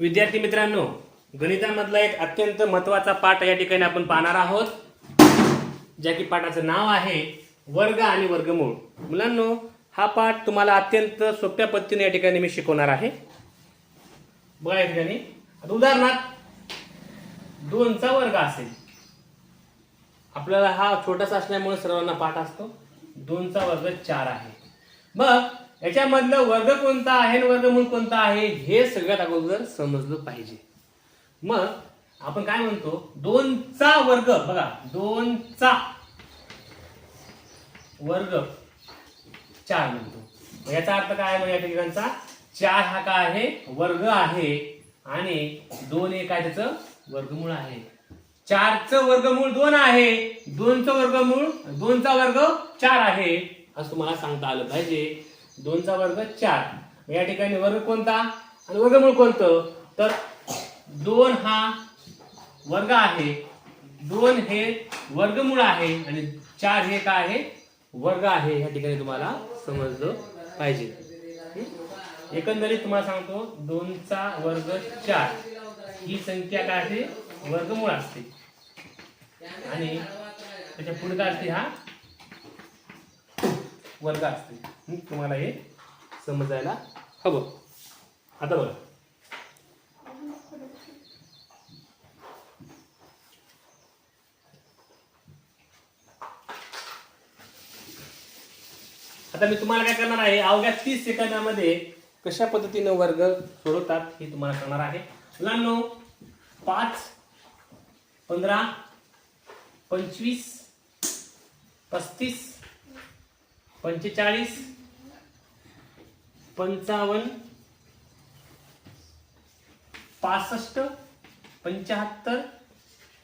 विद्यार्थी मित्रांनो गणितामधला एक अत्यंत महत्त्वाचा पाठ या ठिकाणी आपण पाहणार आहोत ज्या की पाठाचं नाव आहे वर्ग आणि वर्गमूळ. मुलांनो हा पाठ तुम्हाला अत्यंत सोप्या पद्धतीने या ठिकाणी मी शिकवणार आहे. बघा या ठिकाणी. आता उदाहरणार्थ दोनचा वर्ग असेल. आपल्याला हा छोटासा असल्यामुळे सर्वांना पाठ असतो. दोनचा वर्ग चार आहे. मग याच्यामधलं वर्ग कोणता आहे आणि वर्गमूळ कोणता आहे हे सगळ्यात अगोदर समजलं पाहिजे. मग आपण काय म्हणतो? दोनचा वर्ग बघा दोनचा वर्ग चार म्हणतो. याचा अर्थ काय आहे? या ठिकाणचा चार हा काय आहे? वर्ग आहे. आणि दोन एक आहे त्याचं वर्गमूळ आहे. चारचं वर्गमूळ दोन आहे. दोनचं वर्गमूळ दोनचा वर्ग चार आहे. असं तुम्हाला सांगता आलं पाहिजे. दोनचा वर्ग चार. या ठिकाणी वर्ग कोणता? आणि वर्गमूळ कोणतं? तर दोन हा वर्ग आहे. दोन हे वर्गमूळ आहे. आणि चार हे काय आहे? वर्ग आहे. ह्या ठिकाणी तुम्हाला समजलं पाहिजे. एकंदरीत तुम्हाला सांगतो दोनचा वर्ग चार. ही संख्या काय असते? वर्गमूळ असते. आणि त्याच्या पुढे काय असते हा? वर्ग असते. तुम्हाला हे समजायला हवं. आता बघा. आता मी तुम्हाला काय करणार आहे? अवघ्या तीस सेकंदामध्ये कशा पद्धतीने वर्ग सोडवतात हे तुम्हाला सांगणार आहे. मुलांनो पाच पंधरा पंचवीस पस्तीस पंचेचाळीस पंचावन्न पासष्ट पंच्याहत्तर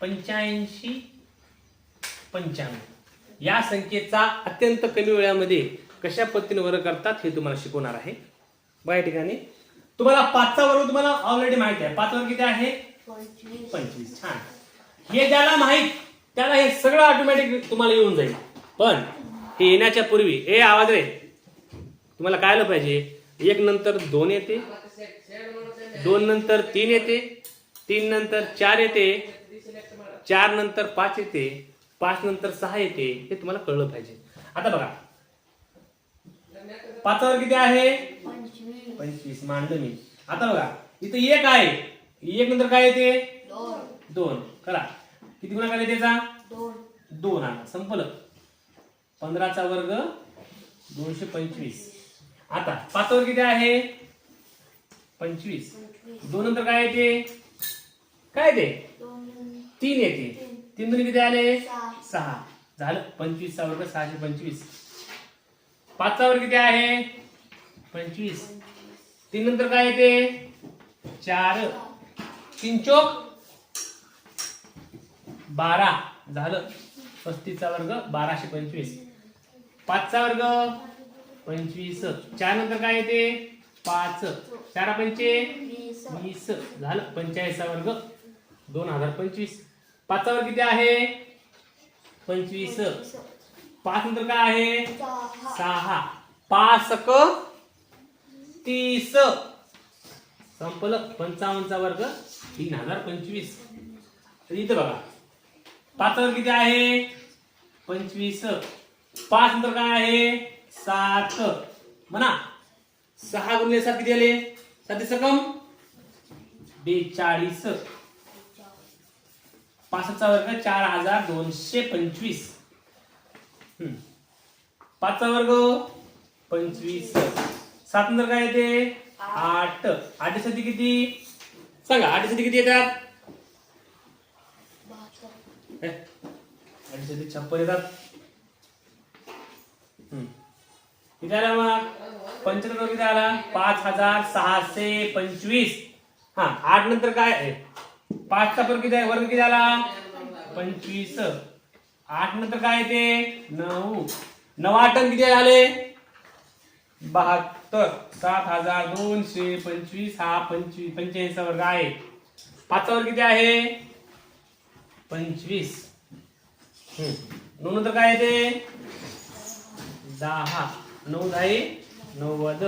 पंच्याऐंशी पंच्याण्णव. या संख्येचा अत्यंत कमी वेळामध्ये कशा पद्धतीने वर्ग करतात हे तुम्हाला शिकवणार आहे. बघा या ठिकाणी. तुम्हाला पाचचा वर्ग तुम्हाला ऑलरेडी माहिती आहे. पाच वर्ग किती आहे? पंचवीस. छान. हे ज्याला माहीत त्याला हे सगळं ऑटोमॅटिक तुम्हाला येऊन जाईल. पण हे येण्याच्या पूर्वी ए आवाज रे. तुम्हाला काय आलं पाहिजे एक नंतर दोन येते दोन नंतर तीन येते तीन नंतर चार येते चार नंतर पाच येते पाच नंतर सहा येते हे तुम्हाला कळलं पाहिजे. आता बघा. पाचावर किती आहे? पंचवीस मांडलं मी. आता बघा इथं एक आहे. एक नंतर काय येते? दोन. करा. किती गुणा काय त्याचा दोन. दोन. आणा संपलं. पंधराचा वर्ग दोनशे पंचवीस. आता पाचवर किती आहे? पंचवीस. दोन नंतर काय येते? काय येते? तीन येते. तीन दोन किती आले? सहा सहा. झालं. पंचवीसचा वर्ग सहाशे पंचवीस. पाचचा वर्ग किती आहे? पंचवीस. तीन नंतर काय येते? चार. तीन चोक? बारा. झालं. पस्तीसचा वर्ग बाराशे पंचवीस. पाचचा वर्ग पंचवीस. चार नंतर काय येते? पाच. चार पंचे वीस. झालं. पंचेचाळीसचा वर्ग दोन हजार पंचवीस. पाचचा वर्ग किती आहे? पंचवीस. पाच नंतर काय आहे? सहा. पाच सक तीस. संपलं. पंचावन्नचा वर्ग तीन हजार पंचवीस. तर इथं बघा. पाच वर्ग किती आहे? पंचवीस. पाच नंतर काय आहे? सात. म्हणा. सहा गुणले सात किती आले? सात सकम बेचाळीस. पाचचा वर्ग चार हजार दोनशे पंचवीस. हम्म. पाचचा वर्ग पंचवीस. सात नंतर काय येते? आठ. आठ सती किती? सांगा आठ सती किती येतात? हे, आठ सती छप्पन येतात. किती आला मग? पंच्याण्णव किती आला? पाच हजार सहाशे पंचवीस. हा आठ नंतर काय आहे? पाचचा पर किती आहे? वर्ग किती आला? पंचवीस. आठ नंतर काय येते नऊ. नऊ आठ किती झाले बहात्तर. सात हजार दोनशे पंचवीस. हा पंचवीस पंच्याऐंशी वर्ग आहे. पाचचा वर्ग किती आहे? पंचवीस. हम्म. नऊ नंतर काय येते दहा नऊ दहा नव्वद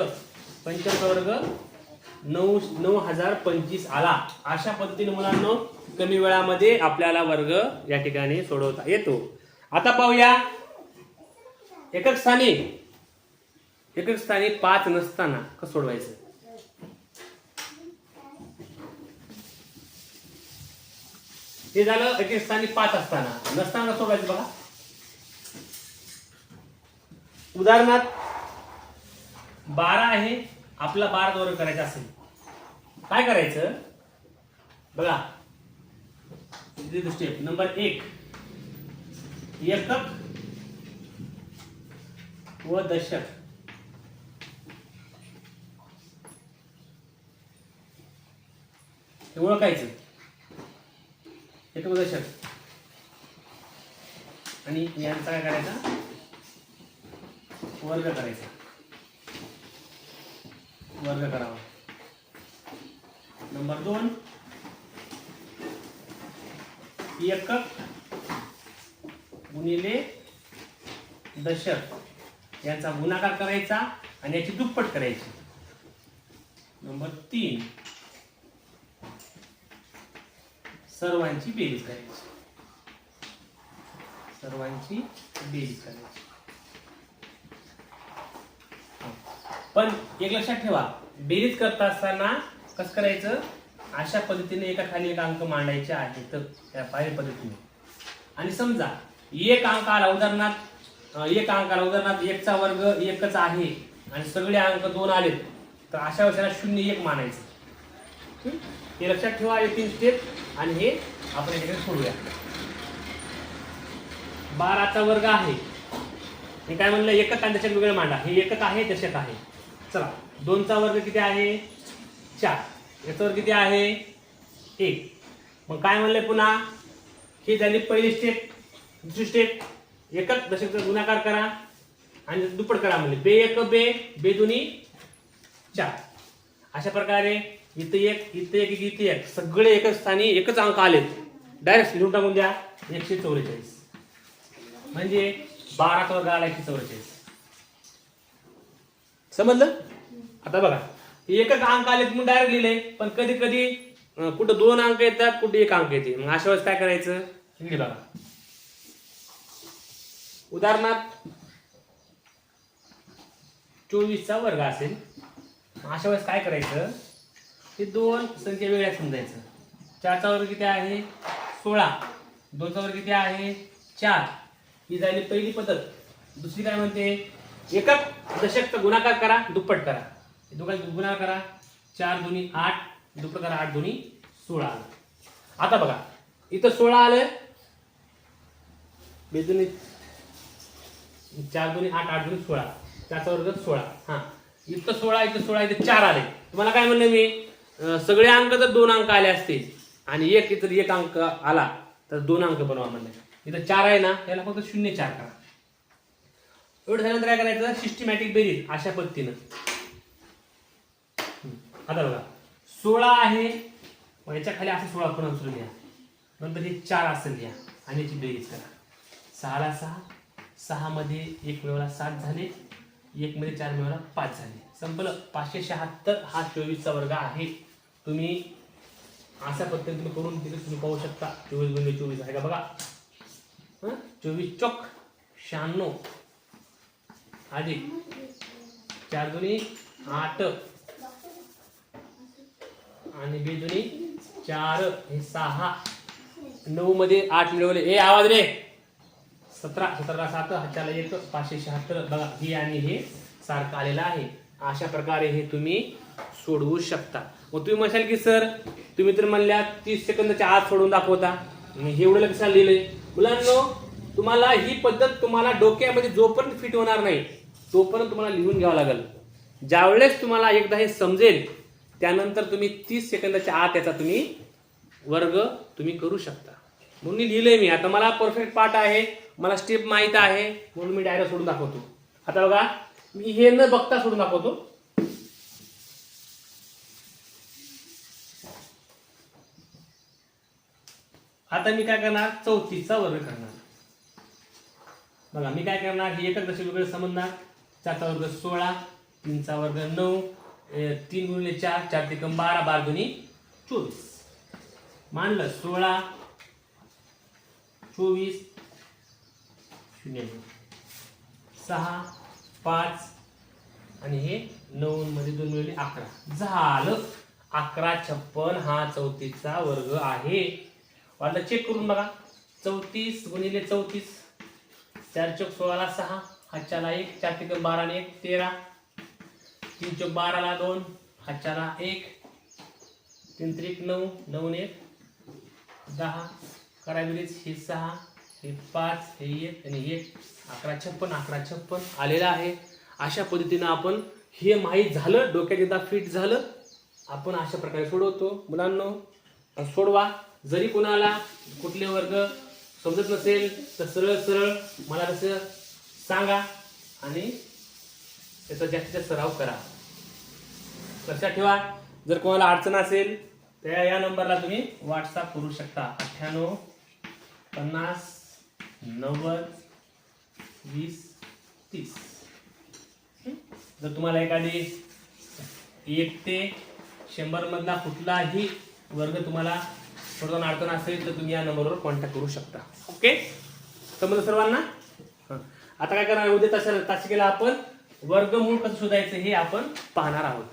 पंच्याहत्तर वर्ग नऊ नऊ हजार पंचवीस आला. अशा पद्धतीने मुलांना कमी वेळामध्ये आपल्याला वर्ग या ठिकाणी सोडवता येतो. आता पाहूया. एकक स्थानी. एकक स्थानी पाच नसताना कसं सोडवायचं? हे झालं एकक स्थानी पाच असताना. नसताना सोडवायचं बघा? उदाहरणार्थ बारा आहे आपला बारा वर्ग करायचा असेल. काय करायचं? बघा. स्टेप नंबर एक. एकक व दशक. हे ओळखायचं. एकक दशक. आणि यांचा काय करायचा? वर्ग करायचा. वर्ग करावा. नंबर दोन. एकक गुणिले दशक. यांचा गुणाकार करायचा आणि याची दुप्पट करायची. नंबर तीन. सर्वांची बेरीज करायची. सर्वांची बेरीज करायची. पण एक लक्षात ठेवा बेरीज करत असताना कसं करायचं? अशा पद्धतीने एका खाली एक अंक मांडायचे आहे तर त्या पाहिजे पद्धतीने. आणि समजा एक अंक आला उदाहरणार्थ एक अंक आला उदाहरणार्थ एकचा वर्ग एकच आहे आणि सगळे अंक दोन आलेत तर अशा वर्षाला शून्य एक मानायचं. हे? लक्षात ठेवा हे तीन स्टेप आणि हे आपण या ठिकाणी सोडूया. बाराचा वर्ग आहे. हे काय म्हणलं? एकक आणि दशक वेगळं मांडा. हे एकक आहे दशक आहे. चला दोनचा वर्ग किती आहे? चार. याचा वर्ग किती आहे? एक. मग काय म्हणलंय पुन्हा? ही झाली पहिली स्टेप दुसरी स्टेप एकच दशकचा गुणाकार करा आणि दुप्पट करा म्हणले. बे एक बे बे दोन्ही चार. अशा प्रकारे इथं एक इथं एक इथं एक. सगळे एकच स्थानी एकच अंक आलेत. डायरेक्ट लिहून टाकून द्या एकशे चौवेचाळीस. म्हणजे बाराचा वर्ग आला एकशे चौवेचाळीस. समजलं? आता बघा एकच अंक आले म्हणून डायरेक्ट लिहिले. पण कधी कधी कुठं दोन अंक येतात कुठे एक अंक येते. मग अशा वेळेस काय करायचं? इकडे बघा. उदाहरणार्थ चोवीसचा वर्ग असेल. मग अशा वेळेस काय करायचं? हे दोन संख्या वेगळ्या समजायचं. चारचा वर्ग किती आहे? सोळा. दोनचा वर्ग किती आहे? चार. ही झाली पहिली पद्धत. दुसरी काय म्हणते? एकक दशकचा गुणाकार करा दुप्पट करा. दोघांचा गुणाकार करा. चार दोन्ही आठ दुप्पट करा आठ दोन्ही सोळा आलं. आता बघा इथं सोळा आलं. बेदुनी चार दोन्ही आठ आठ दोन्ही सोळा. चारचा वर्ग सोळा. हा. इथं सोळा इथं सोळा इथं चार आले. तुम्हाला काय म्हणलं मी? सगळे अंक जर दोन अंक आले असते. आणि एक इथं एक अंक आला. तर दोन अंक बनवा म्हणलं. इथं चार आहे ना त्याला फक्त शून्य चार करा. एवढं झाल्यानंतर काय करायचं सिस्टमॅटिक बेरीज अशा पद्धतीनं. आता बघा. सोळा आहे. याच्या खाली असं सोळा पण असू घ्या. नंतर हे चार असं लिहा आणि याची बेरीज करा. सहाला सहा सहा मध्ये एक मिळवला सात झाले एक मध्ये चार मिळवला पाच झाले. संपलं. पाचशे शहात्तर हा चोवीसचा वर्ग आहे. तुम्ही अशा पद्धतीने करून तिथे तुम्ही पाहू शकता. चोवीस गुणिले चोवीस आहे का बघा. हं? चोवीस चौक शहाण्णव. अधिक चार दुनी आठ. आणि बे दुनी चार. हे सहा. नऊ मध्ये आठ मिळवले. हे आवाज रे. सतरा सतरा सात हाताला एक पाचशे शहात्तर. बघा हे आणि हे सारखं आलेलं आहे. अशा प्रकारे हे तुम्ही सोडवू शकता. मग तुम्ही म्हणशाल की सर तुम्ही तर म्हणल्या तीस सेकंदाच्या आत सोडून दाखवता. मी हे एवढं लक्षात लिहिलंय. मुलांनो तुम्हाला ही पद्धत तुम्हाला डोक्यामध्ये जोपर्यंत फिट होणार नाही तोपर्यंत तुम्हाला लिहून घ्यावं लागेल. ज्यावेळेस तुम्हाला एकदा हे समजेल त्यानंतर तुम्ही तीस सेकंदाच्या आत याचा तुम्ही वर्ग तुम्ही करू शकता. म्हणून मी लिहिलंय मी. आता मला परफेक्ट पाठ आहे मला स्टेप माहीत आहे म्हणून मी डायरेक्ट सोडून दाखवतो. आता बघा मी हे न बघता सोडून दाखवतो. आता मी काय करणार? चौतीसचा वर्ग करणार. बघा मी काय करणार? हे एकच दशक वगैरे समजणार. चारचा वर्ग सोळा तीनचा वर्ग नऊ तीन गुणिले चार चार त्रिकम बारा बारा दोन्ही चोवीस. मानलं सोळा चोवीस शून्य सहा पाच आणि हे नऊ मध्ये दोन मिळवले अकरा. झालं. अकरा छप्पन हा चौतीसचा वर्ग आहे. वाटलं चेक करून बघा. चौतीस गुणिले चौतीस. चार चौक सोळाला सहा. हातच्याला एक चार तिकडे बारा आणि एक तेरा. तीन चौक बाराला दोन हातच्याला एक. तीन त्रिक नऊ नऊ एक. दहा. कराबिरीज हे सहा हे पाच हे एक आणि एक. अकरा छप्पन अकरा छप्पन आलेलं आहे. अशा पद्धतीनं आपण हे माहीत झालं डोक्यात एकदा फिट झालं आपण अशा प्रकारे सोडवतो. मुलांनो सोडवा. जरी कोणाला कुठले वर्ग समजत नसेल तर सरळ सरळ मला तसं सांगा आणि त्याचा जास्तीत जास्त सराव करा. लक्षात ठेवा जर कोणाला अडचण असेल तर या नंबरला तुम्ही व्हॉट्सअप करू शकता. अठ्ठ्याण्णव पन्नास नव्वद वीस तीस. जर तुम्हाला एखादी एक ते शंभरमधला कुठलाही वर्ग तुम्हाला थोडं अडचण असेल तर तुम्ही या नंबरवर कॉन्टॅक्ट करू शकता. ओके? समजलं सर्वांना आता काय करणार? उद्या तशा तासिकेला आपण वर्गमूळ कसं शोधायचं हे आपण पाहणार आहोत.